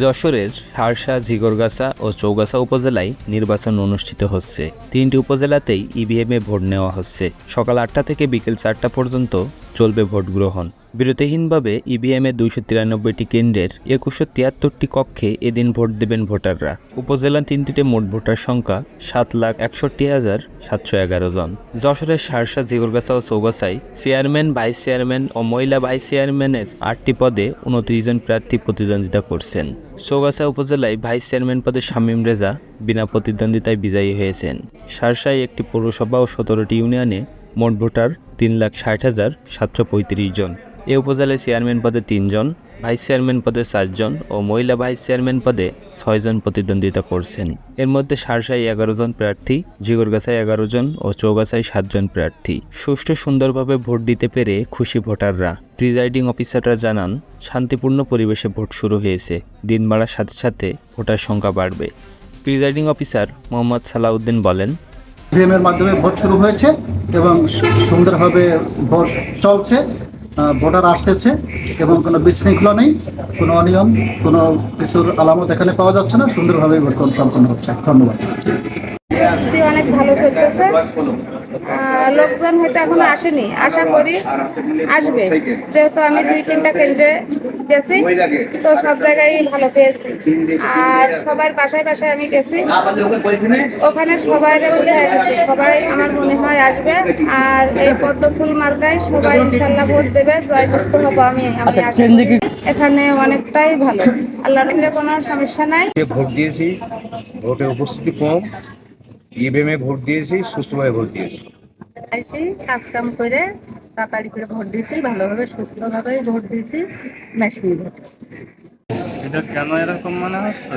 যশোরের হারসা, ঝিগরগাছা ও চৌগাছা উপজেলায় নির্বাচন অনুষ্ঠিত হচ্ছে। তিনটি উপজেলাতেই ইভিএমে ভোট নেওয়া হচ্ছে। সকাল আটটা থেকে বিকেল চারটা পর্যন্ত চলবে ভোট গ্রহণ বিরতিহীনভাবে ইভিএমে দুইশো তিরানব্বইটি কেন্দ্রের একুশশো তিয়াত্তরটি কক্ষে এদিন ভোট দেবেন ভোটাররা। উপজেলা তিনটিতে মোট ভোটার সংখ্যা সাত লাখ একষট্টি হাজার সাতশো এগারো জন। যশোরের সারসা জিগরগাছা ও চৌগাছায় চেয়ারম্যান, ভাইস চেয়ারম্যান ও মহিলা ভাইস চেয়ারম্যানের আটটি পদে উনত্রিশ জন প্রার্থী প্রতিদ্বন্দ্বিতা করছেন। চৌগাছা উপজেলায় ভাইস চেয়ারম্যান পদে শামীম রেজা বিনা প্রতিদ্বন্দ্বিতায় বিজয়ী হয়েছেন। সারসায় একটি পৌরসভা ও সতেরোটি ইউনিয়নে মোট ভোটার তিন লাখ ষাট হাজার সাতশো পঁয়ত্রিশ জন। এ উপজেলায় চেয়ারম্যান পদে তিনজন ভাইস চেয়ারম্যান পদে চারজন ও মহিলা ভাইস চেয়ারম্যান পদে ছয়জন প্রতিদ্বন্দ্বিতা করছেন। এর মধ্যে সারসায় এগারো জন প্রার্থী জিগরগাছায় এগারো জন ও চৌগাছায় সাতজন প্রার্থী। সুষ্ঠু সুন্দরভাবে ভোট দিতে পেরে খুশি ভোটাররা। প্রিজাইডিং অফিসাররা জানান, শান্তিপূর্ণ পরিবেশে ভোট শুরু হয়েছে দিন বাড়ার সাথে সাথে ভোটার সংখ্যা বাড়বে। প্রিজাইডিং অফিসার মোহাম্মদ সালাউদ্দিন বলেন ইভিএম এর মাধ্যমে ভোট শুরু হয়েছে এবং সুন্দরভাবে ভোট চলছে ভোটার আসতেছে এবং কোনো বিশৃঙ্খলা নেই, কোনো অনিয়ম, কোনো কিছুর আলামত এখানে পাওয়া যাচ্ছে না সুন্দরভাবে ভোট সম্পন্ন হচ্ছে। ধন্যবাদ। অনেক ভালো চলতেছে। লোকজন হয়তো এখনও আসেনি। আশা করি আসবে। যেহেতু আমি দুই তিনটা কেন্দ্রে গেছি তো সব জায়গায় ভালো পেয়েছি। আর সবার বাসায় বাসায় আমি গেছি। ওখানে সবাই বুঝে এসেছি সবাই আমার মনে হয় আসবে। আর এই পদ্ম ফুল মার্কায় সবাই ইনশাল্লাহ ভোট দেবে। জয়যুক্ত হব আমি আমি করি। এখানে অনেকটাই ভালো। আল্লাহ রহমতে কোনো সমস্যা নাই। ভোট দিয়েছি? ভোটের উপস্থিতি কম। ইভিএমে ভোট দিয়েছি সুষ্ঠুভাবে ভোট দিয়েছি। আইসি কাজ কাম করে তাড়াতাড়ি করে ভোট দিয়েছি ভালোভাবে সুস্থভাবে ভোট দিয়েছি মেশিনে ভোট এটা কেন এরকম মনে হচ্ছে?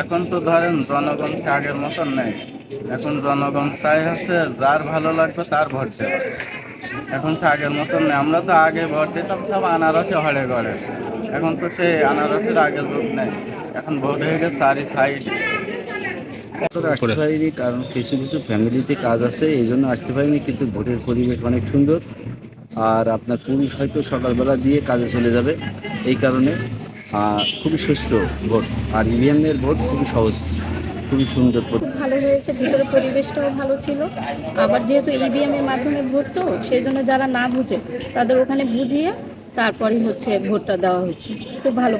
এখন তো ধরেন জনগণ কি আগের মতন নেই। এখন জনগণ চাই হচ্ছে যার ভালো লাগবে তার ভোট দেবে। এখন সে আগের মতন নেই। আমরা তো আগে ভোট দিতাম সব আনারসে হরে ঘরে এখন তো সে আনারসের আগের রূপ নেই। এখন ভোট হয়ে গেছে চারি সাইড। আসতে পারিনি কারণ কিছু কিছু ফ্যামিলিতে কাজ আছে এই জন্য আসতে পারিনি কিন্তু ভোটের পরিবেশ অনেক সুন্দর। আর আপনার পুরুষ হয়তো সকালবেলা দিয়ে কাজে চলে যাবে। এই কারণে খুবই সুস্থ ভোট। আর ইভিএমের ভোট খুবই সহজ, খুবই সুন্দর ভালো হয়েছে, ভিতরে পরিবেশটাও ভালো ছিল। আবার যেহেতু ইভিএম এর মাধ্যমে ভোট তো, সেই জন্য যারা না বুঝে, তাদের ওখানে বুঝিয়ে তারপরে হচ্ছে ভোটটা দেওয়া হচ্ছে খুব ভালো